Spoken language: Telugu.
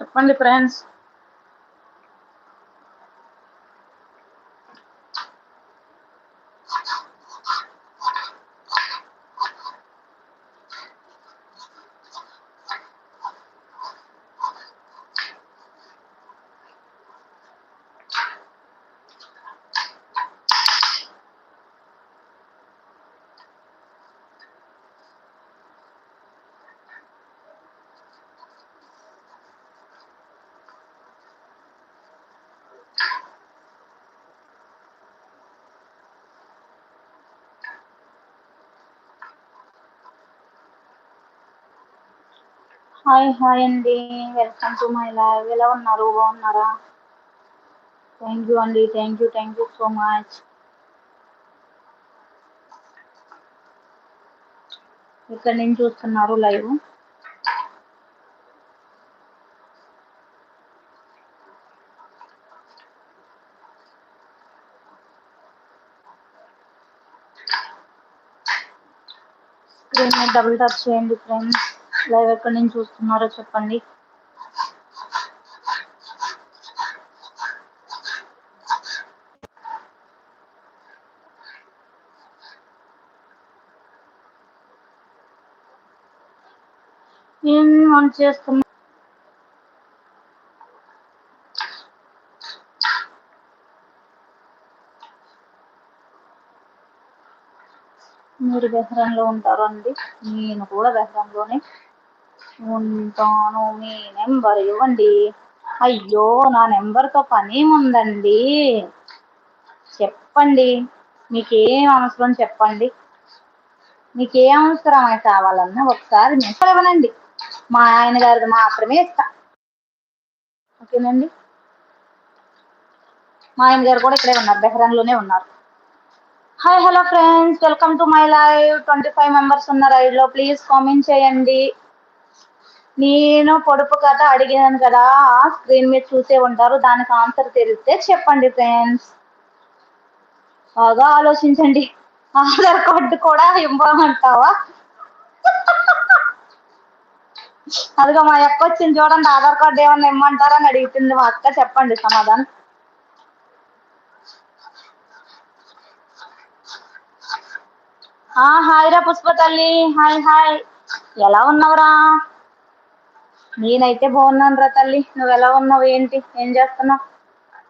చెప్పండి ఫ్రెండ్స్ హాయ్ హాయ్ అండి. Welcome to my live. ఎలా ఉన్నారు? బాగున్నారా? థ్యాంక్ యూ అండి. Thank you thank you so much ఇక్కడ నేను చూస్తున్నారు లైవ్. స్క్రీన్ డబుల్ టచ్ చేయండి ఫ్రెండ్స్ లైవ్ ఎక్కడి నుంచి చూస్తున్నారో చెప్పండి. ఏం ఆన్ చేస్తున్నా? మీరు బెహ్రాన్లో ఉంటారు అండి? నేను కూడా బెహ్రాన్లోనే. ఉంటాను మీ నెంబర్ ఇవ్వండి. అయ్యో నా నెంబర్తో పని ఉందండి చెప్పండి మీకేం అవసరం చెప్పండి. మీకు ఏ అవసరం కావాలన్నా ఒకసారి నెంబర్ ఇవ్వనండి. మా ఆయన గారిది మాత్రమే ఇస్తా. ఓకేనండి? మా ఆయన గారు కూడా ఇక్కడే ఉన్నారు బెహ్రాన్లోనే ఉన్నారు. Hi hello friends. Welcome to my live. Twenty five members ఉన్న రైడ్లో ప్లీజ్ కామెంట్ చేయండి. నేను పొడుపు కథ అడిగాను కదా ఆ స్క్రీన్ మీద చూసే ఉంటారు. దానికి ఆన్సర్ తెలిస్తే చెప్పండి ఫ్రెండ్స్ బాగా ఆలోచించండి. ఆధార్ కార్డు కూడా ఇవ్వమంటావా? అదిగో మా అక్క వచ్చింది చూడండి ఆధార్ కార్డు ఏమన్నా ఇమ్మంటారని అడుగుతుంది మా అక్క. చెప్పండి సమాధానం. ఆ హాయ్ రా పుష్ప తల్లి. Hi hi. ఎలా ఉన్నావురా? నేనైతే బాగున్నాను రా తల్లి. నువ్వు ఎలా ఉన్నావు? ఏంటి? ఏం చేస్తున్నావు?